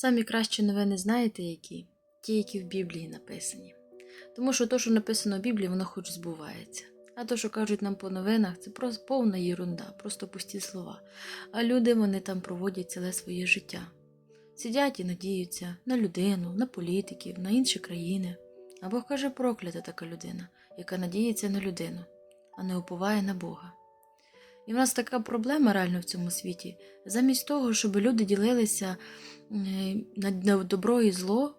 Самі кращі новини знаєте які? Ті, які в Біблії написані. Тому що то, що написано в Біблії, воно хоч збувається. А то, що кажуть нам по новинах, це просто повна єрунда, просто пусті слова. А люди вони там проводять ціле своє життя. Сидять і надіються на людину, на політиків, на інші країни. А Бог каже, проклята така людина, яка надіється на людину, а не уповає на Бога. І в нас така проблема реально в цьому світі. Замість того, щоб люди ділилися на добро і зло,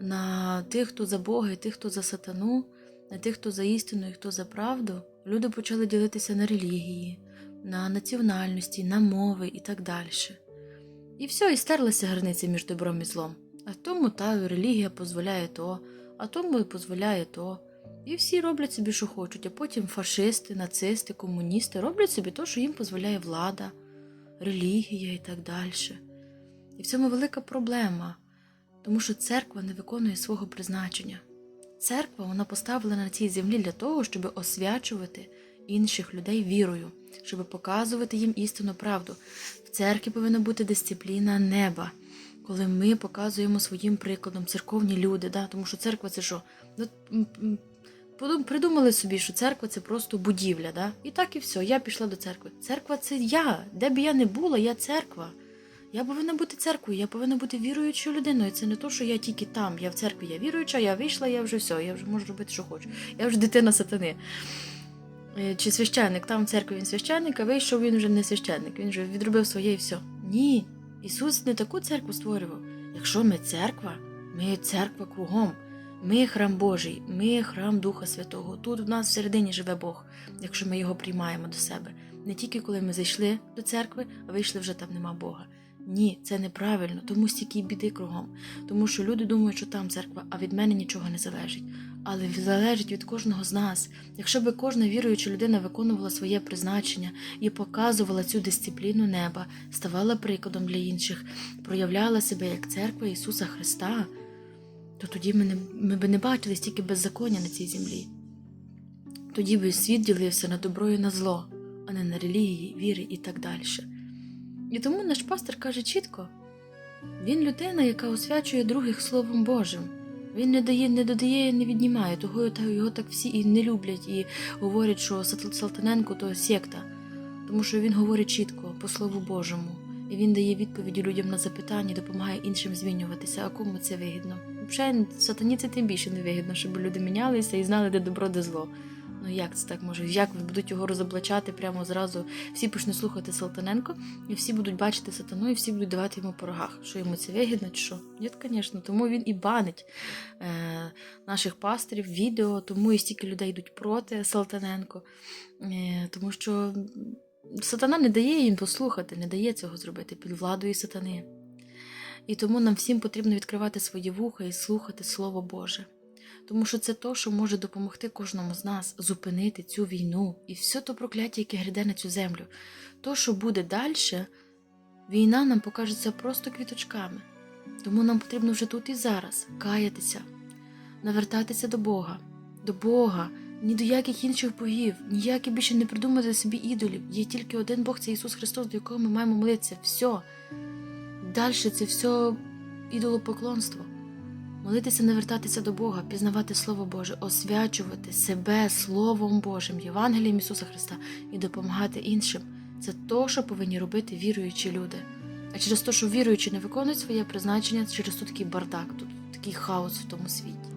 на тих, хто за Бога, і тих, хто за сатану, на тих, хто за істину і хто за правду, люди почали ділитися на релігії, на національності, на мови і так далі. І все, і стерлися границі між добром і злом. А тому та релігія дозволяє то, а тому і дозволяє то. І всі роблять собі, що хочуть, а потім фашисти, нацисти, комуністи роблять собі то, що їм дозволяє влада, релігія і так далі. І в цьому велика проблема, тому що церква не виконує свого призначення. Церква вона поставлена на цій землі для того, щоб освячувати інших людей вірою, щоб показувати їм істинну правду. В церкві повинна бути дисципліна неба, коли ми показуємо своїм прикладом церковні люди, да? тому що церква це що? Придумали собі, що церква це просто будівля, да? і так і все. Я пішла до церкви. Церква це я. Де б я не була, я церква. Я повинна бути церквою, я повинна бути віруючою людиною. Це не то, що я тільки там. Я в церкві, я віруюча, я вийшла, я вже все, я вже можу робити, що хочу. Я вже дитина сатани. Е, Чи священник, там в церкві він священник, а вийшов він вже не священник, він вже відробив своє і все. Ні. Ісус не таку церкву створював. Якщо ми церква, ми церква кругом. Ми храм Божий, ми храм Духа Святого. Тут в нас всередині живе Бог, якщо ми його приймаємо до себе. Не тільки коли ми зайшли до церкви, а вийшли вже там нема Бога. Ні, це неправильно, тому стільки біди кругом. Тому що люди думають, що там церква, а від мене нічого не залежить. Але залежить від кожного з нас. Якщо би кожна віруюча людина виконувала своє призначення і показувала цю дисципліну неба, ставала прикладом для інших, проявляла себе як церква Ісуса Христа, то тоді ми, не, ми би не бачили стільки беззаконня на цій землі. Тоді би світ ділився на добро і на зло, а не на релігії, віри і так далі. І тому наш пастор каже чітко: він людина, яка освячує других Словом Божим. Він не дає, не додає, не віднімає, того його так всі і не люблять, і говорять, що Салтаненко то секта, тому що він говорить чітко по Слову Божому, і він дає відповіді людям на запитання, допомагає іншим змінюватися. А кому це вигідно? Взагалі, сатані це тим більше не вигідно, щоб люди мінялися і знали, де добро, де зло. Ну як це так може? Як будуть його розоблачати прямо зразу? Всі почнуть слухати Салтаненко, і всі будуть бачити сатану, і всі будуть давати йому по рогах. Що йому це вигідно, чи що? Ні, звісно, тому він і банить е, наших пасторів, відео, тому і стільки людей йдуть проти Салтаненко, е, тому що сатана не дає їм послухати, не дає цього зробити під владою сатани. І тому нам всім потрібно відкривати свої вуха і слухати Слово Боже. Тому що це то, що може допомогти кожному з нас зупинити цю війну і все то прокляття, яке гряде на цю землю. То, що буде далі, війна нам покажеться просто квіточками. Тому нам потрібно вже тут і зараз каятися, навертатися до Бога, до Бога, ні до яких інших богів, ніякі більше не придумати собі ідолів. Є тільки один Бог, це Ісус Христос, до якого ми маємо молитися. Все. Далі це все ідолопоклонство. Молитися, навертатися до Бога, пізнавати Слово Боже, освячувати себе Словом Божим, Євангелієм Ісуса Христа і допомагати іншим. Це то, що повинні робити віруючі люди. А через те, що віруючі не виконують своє призначення, через то такий бардак, тут такий хаос в тому світі.